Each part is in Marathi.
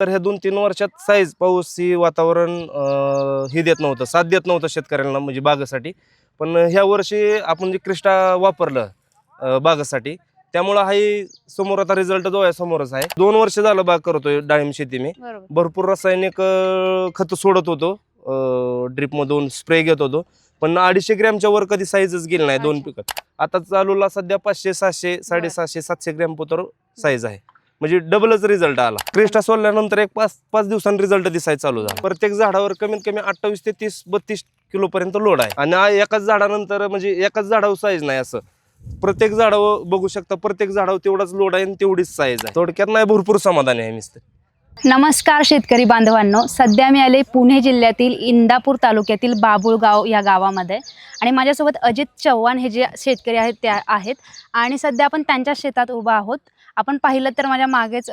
तर ह्या दोन तीन वर्षात साईज पाऊस ही वातावरण हे देत नव्हतं साथ देत नव्हतं शेतकऱ्यांना म्हणजे बागेसाठी. पण ह्या वर्षी आपण जे क्रिस्टा वापरलं बागेसाठी त्यामुळं हाही समोर आता रिझल्ट जो आहे. समोरच आहे दोन वर्ष झालं बाग करतोय डाळिंब शेती मी. भरपूर रासायनिक खतं सोडत होतो. ड्रिपमधून स्प्रे घेत होतो. पण अडीचशे ग्रॅमच्या वर कधी साईजच गेली नाही दोन. पिकात आता चालूला सध्या पाचशे सहाशे साडेसहाशे सातशे ग्रॅम पोतर साईज आहे. म्हणजे डबलच रिझल्ट आला. क्रिस्टा सोडल्यानंतर एक पाच पाच दिवसांनी रिझल्ट दिसायला चालू झाला. प्रत्येक झाडावर कमीत कमी अठ्ठावीस ते तीस बत्तीस किलो पर्यंत लोड आहे. आणि एकाच झाडानंतर म्हणजे एकाच झाडावर साईज नाही असं. प्रत्येक झाडावर बघू शकता प्रत्येक झाडावर तेवढाच लोड आहे आणि तेवढीच साईज आहे. थोडक्यात नाही भरपूर समाधानी आहे मिस्त्री नमस्कार शेतकरी बांधवांनो. सध्या मी आले पुणे जिल्ह्यातील इंदापूर तालुक्यातील बाबुळगाव या गावामध्ये. आणि माझ्यासोबत अजित चव्हाण हे जे शेतकरी आहेत त्या आहेत. आणि सध्या आपण त्यांच्या शेतात उभा आहोत. आपण पाहिलं तर माझ्या मागेच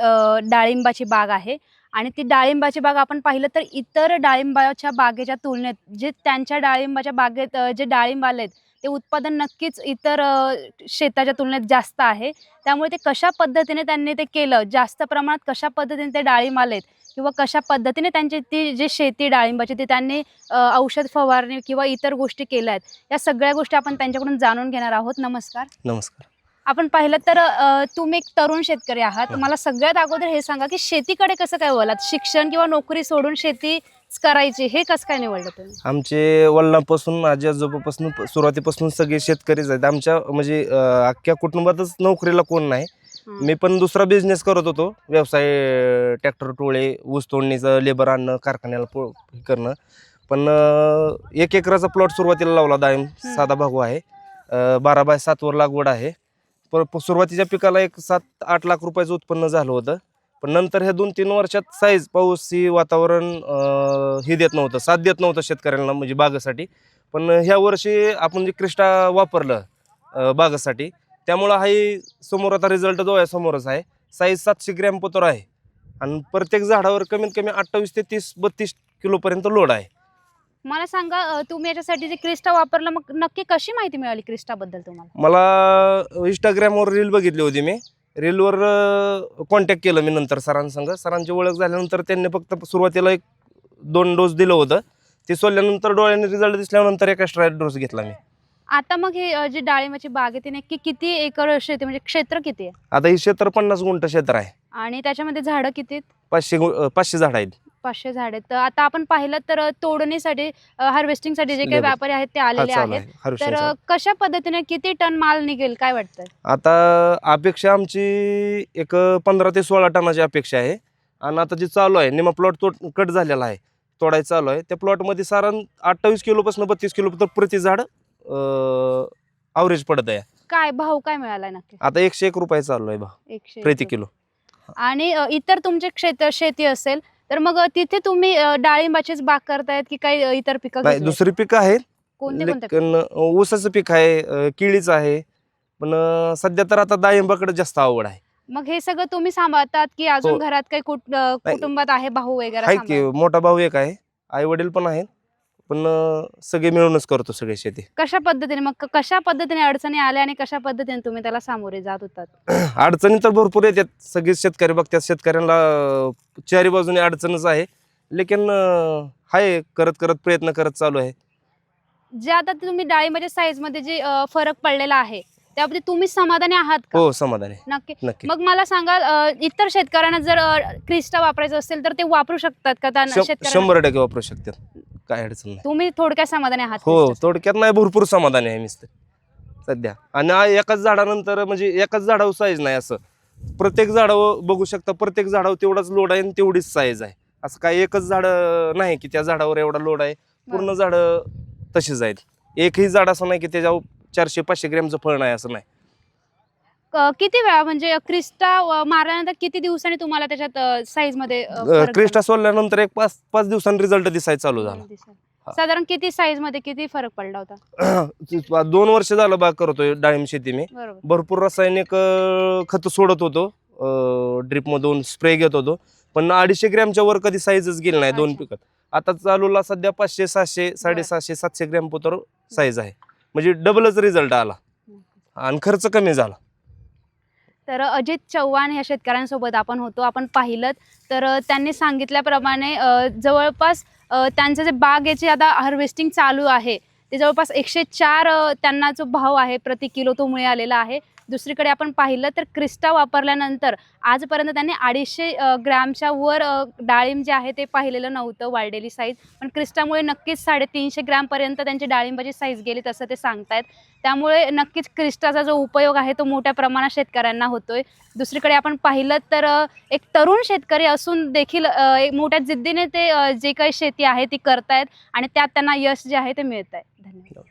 डाळिंबाची बाग आहे. आणि ती डाळिंबाची बाग आपण पाहिलं तर इतर डाळिंबाच्या बागेच्या तुलनेत जे त्यांच्या डाळिंबाच्या बागेत जे डाळिंब आहेत ते उत्पादन नक्कीच इतर शेताच्या तुलनेत जास्त आहे. त्यामुळे ते कशा पद्धतीने त्यांनी ते केलं जास्त प्रमाणात कशा पद्धतीने ते डाळिंब आलेत किंवा कशा पद्धतीने त्यांची ती जी शेती डाळिंबाची ती त्यांनी औषध फवारणी किंवा इतर गोष्टी केल्या आहेत या सगळ्या गोष्टी आपण त्यांच्याकडून जाणून घेणार आहोत. नमस्कार. नमस्कार. आपण पाहिलं तर तुम्ही एक तरुण शेतकरी आहात. मला सगळ्यात अगोदर हे सांगा की शेतीकडे कसं काय वळात शिक्षण किंवा नोकरी सोडून शेती करायची हे कसं काय निवडलं तुम्ही? आमचे वडिलांपासून आजी आजोबापासून सुरुवातीपासून सगळे शेतकरीच आहेत. आमच्या म्हणजे अख्ख्या कुटुंबातच नोकरीला कोण नाही. मी पण दुसरा बिझनेस करत होतो. व्यवसाय ट्रॅक्टर टोळे ऊस तोडणीचं लेबर आणणं कारखान्याला करणं. पण एक एकराचा प्लॉट सुरुवातीला लावला. डाळिंब साधा भागू आहे. बारा बाय सातवर लागवड आहे. पर प- सुरुवातीच्या पिकाला एक सात आठ लाख रुपयाचं उत्पन्न झालं होतं. पण नंतर ह्या दोन तीन वर्षात साईज पाऊस ही वातावरण हे देत नव्हतं साथ देत नव्हतं शेतकऱ्यांना म्हणजे बागेसाठी. पण ह्या वर्षी आपण जे क्रिस्टा वापरलं बागेसाठी त्यामुळं हाही समोर आता रिझल्ट जो आहे. समोरच आहे साईज सातशे ग्रॅम पतोर आहे. आणि प्रत्येक झाडावर कमीत कमी अठ्ठावीस ते तीस बत्तीस किलोपर्यंत लोड आहे. मला सांगा अ, तुम्ही याच्यासाठी जे क्रिस्टा वापरलं मग नक्की कशी माहिती मिळाली क्रिस्टाबद्दल तुम्हाला? मला इंस्टाग्रामवर रील बघितली होती मी. रीलवर कॉन्टॅक्ट केलं मी नंतर सरांसंग. सरांची ओळख झाल्यानंतर त्यांनी फक्त सुरुवातीला एक दोन डोस दिलं होतं. ते सोडल्यानंतर डोळ्याने रिझल्ट दिसल्यानंतर एक एक्स्ट्रा डोस घेतला मी. आता मग हे अ, जी डाळिंबाची बाग आहे ती नक्की किती एकर शेती म्हणजे क्षेत्र किती आहे? आता ही क्षेत्र पन्नास गुंठ क्षेत्र आहे. आणि त्याच्यामध्ये झाडं किती आहेत? पाचशे गु- अं, पाचशे झाड आहेत. पाचशे झाड आहेत. तर आता आपण पाहिलं तर तोडणीसाठी हार्वेस्टिंगसाठी जे काही. व्यापारी आहेत ते हा आलेले चालू आहेत. आहे. तर कशा पद्धतीने किती टन माल निघेल? काय वाटतं आता अपेक्षा आमची एक पंधरा ते सोळा टनाची अपेक्षा आहे. आणि आता जे चालू आहे निमा प्लॉट तोड कट झालेला आहे. तोडायचं चालू आहे. त्या प्लॉटमध्ये साधारण अठ्ठावीस किलोपासून बत्तीस किलो तर प्रति झाड अवरेज पडत आहे. काय भाव काय मिळालाय नक्की? आता एकशे एक रुपये चालू आहे भाव. एकशे प्रति. किलो. आणि अ, इतर तुमचे क्षेत्र शेती असेल तर मग तिथे तुम्ही अ, डाळिंबाचीच बाग करतायत की काही अ, इतर पिकं नाही? दुसरी पिकं आहेत. कोणते कोणते लेकिन ऊसाचं पीक आहे अं, केळीचं आहे. पण अं, सध्या तर आता डाळिंबाकडे जास्त आवड आहे. मग हे सगळं तुम्ही सांभाळतात की अजून हो. घरात काही कुट- अ, कुटुंबात आहे भाऊ वगैरे आहे की सांभाळतात? मोठा भाऊ एक आहे. आई वडील पण आहेत. पण सगळे मिळूनच करतो सगळे शेती. कशा पद्धतीने? मग क- कशा पद्धतीने अडचणी आल्या आणि कशा पद्धतीने तुम्ही त्याला सामोरे जात होतात? अडचणी तर भरपूर येतात. सगळे शेतकरी बघतात. शेतकऱ्यांना अं, चारी बाजूने अडचणच आहे. लेकिन अं, आहे करत करत प्रयत्न करत चालू आहे. जे आता तुम्ही डाळिंबाच्या साईजमध्ये जे अ, फरक पडलेला आहे त्याबद्दल तुम्ही समाधानी आहात का? हो समाधान. आहे नक्की. नक्की. मग मला सांगा अ, इतर शेतकऱ्यांना जर क्रिस्टा वापरायचं असेल तर ते वापरू शकतात का? शं- शेतकऱ्यांना? शंभर टक्के वापरू शकतात. काय अडचण नाही. तुम्ही थोडक्यात समाधानी आहात हो? थोडक्यात नाही भरपूर समाधानी आहे मिस्टर. सध्या. आणि आ- एकाच झाडानंतर म्हणजे एकाच झाडावर साईज नाही असं. प्रत्येक झाडावर बघू शकता प्रत्येक झाडावर तेवढाच लोड आहे आणि तेवढीच साईज आहे. असं काय एकच झाड नाही की त्या झाडावर एवढा लोड आहे. पूर्ण झाड तशीच आहेत. एकही झाड असं नाही की त्याच्यावर चारशे पाचशे ग्रॅमचं फळ नाही असं नाही. किती वेळा म्हणजे क्रिस्टा मारल्यानंतर किती दिवसांनी तुम्हाला त्याच्यात साईजमध्ये क्रिस्टा सोडल्यानंतर एक पाच पाच दिवसांनी रिझल्ट दिसायला चालू? झाला. साधारण किती साईजमध्ये किती फरक पडला होता? दोन वर्ष झालं बाग करतोय डाळिंब शेती मी. भरपूर रासायनिक खतं सोडत होतो. ड्रिपमधून स्प्रे घेत होतो. पण अडीचशे ग्रॅमच्या वर कधी साईजच गेली नाही दोन. पिकात आता चालूला सध्या पाचशे सहाशे साडेसहाशे सातशे ग्रॅम पोतर साईज आहे. म्हणजे डबलच रिझल्ट आला. आणि खर्च कमी झाला. तर अजित चव्हाण ह्या शेतकऱ्यांसोबत आपण होतो आपण पाहिलं. तर त्यांनी सांगितल्याप्रमाणे जवळपास त्यांचं जे बाग याची आता हार्वेस्टिंग चालू आहे ते जवळपास एकशे चार त्यांना जो भाव आहे प्रति किलो तो मिळालेला आहे. दुसरीकडे आपण पाहिलं तर क्रिस्टा वापरल्यानंतर आजपर्यंत त्यांनी अडीचशे ग्रॅमच्या वर डाळिंब जे आहे ते पाहिलेलं नव्हतं वाढलेली साईज पण क्रिस्टामुळे नक्कीच साडेतीनशे ग्रॅमपर्यंत त्यांची डाळिंबाची साईज गेली तसं ते सांगतायत. त्यामुळे नक्कीच क्रिस्टाचा जो उपयोग आहे तो मोठ्या प्रमाणात शेतकऱ्यांना होतोय. दुसरीकडे आपण पाहिलं तर एक तरुण शेतकरी असून देखील एक मोठ्या जिद्दीने ते जे काही शेती आहे ती करतायत आणि त्यात त्यांना यश जे आहे ते मिळत आहे धन्यवाद.